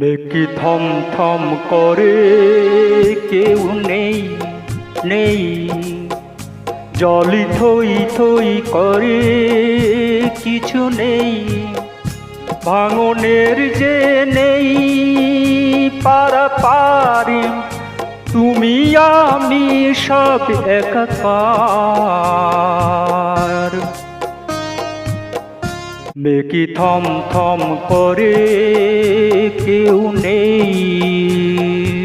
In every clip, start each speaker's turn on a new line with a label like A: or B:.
A: মেকি থম থম করে কেউ নেই নেই। জলি থই থই করে কিছু নেই, ভাঙনের যে নেই পারি। তুমি আমি সব একাকার। মেকি থম থম করে কেউ নেই।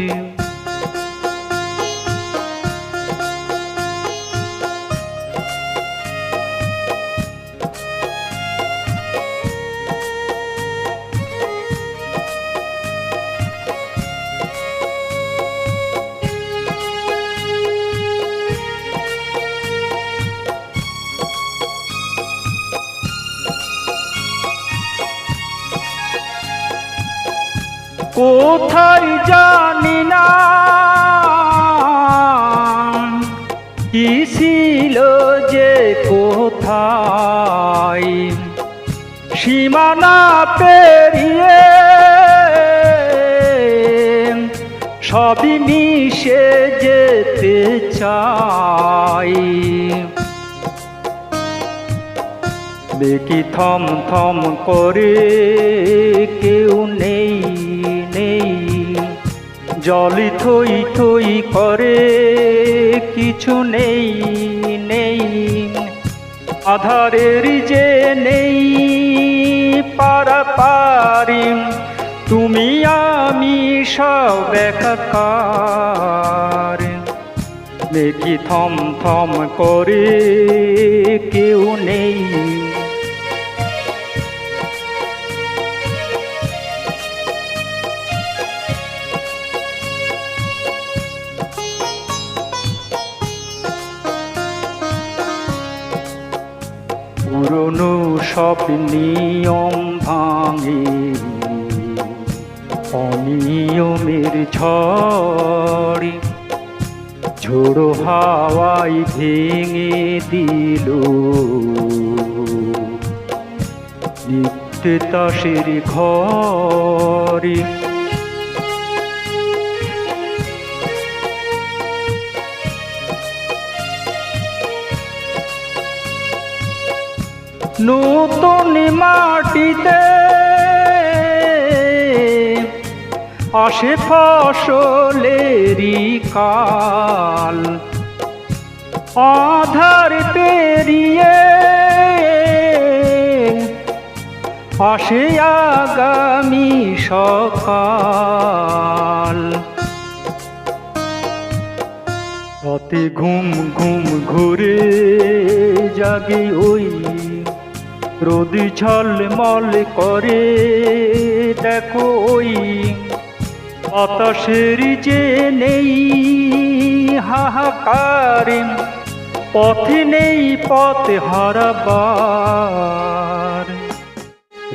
A: কোথায় জানি না। কি ছিল যে কোথায়? সীমানা পেরিয়ে সবই মিশে যেতে চাই। দেখি থম থম করে কেউ নেই নেই। জলি থই থই করে, কিছু নেই নেই। আধারের যে নেই, পারা পারি তুমি, আমি সব একাকার। দেখি থম থম করে কেউ নেই। পুরনো সব নিয়ম ভাঙে। অনিয়মের ঝড় ঝোড়ো হাওয়াই ভেঙে দিল। নিত্য তাসের ঘরে নতুন মাটিতে আসে ফসলেরই কাল। আধার পেরিয়ে আসে আগামী সকাল। রাতে ঘুম ঘুম ঘুরে জাগে ওই রোদি ঝলমল করে, দেখো ওই বাতাসের যে নেই হাহাকার, পথে নেই পথ হারাবার।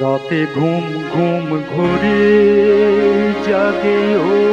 A: রাতে ঘুম ঘুম ঘুরে জাগে ওই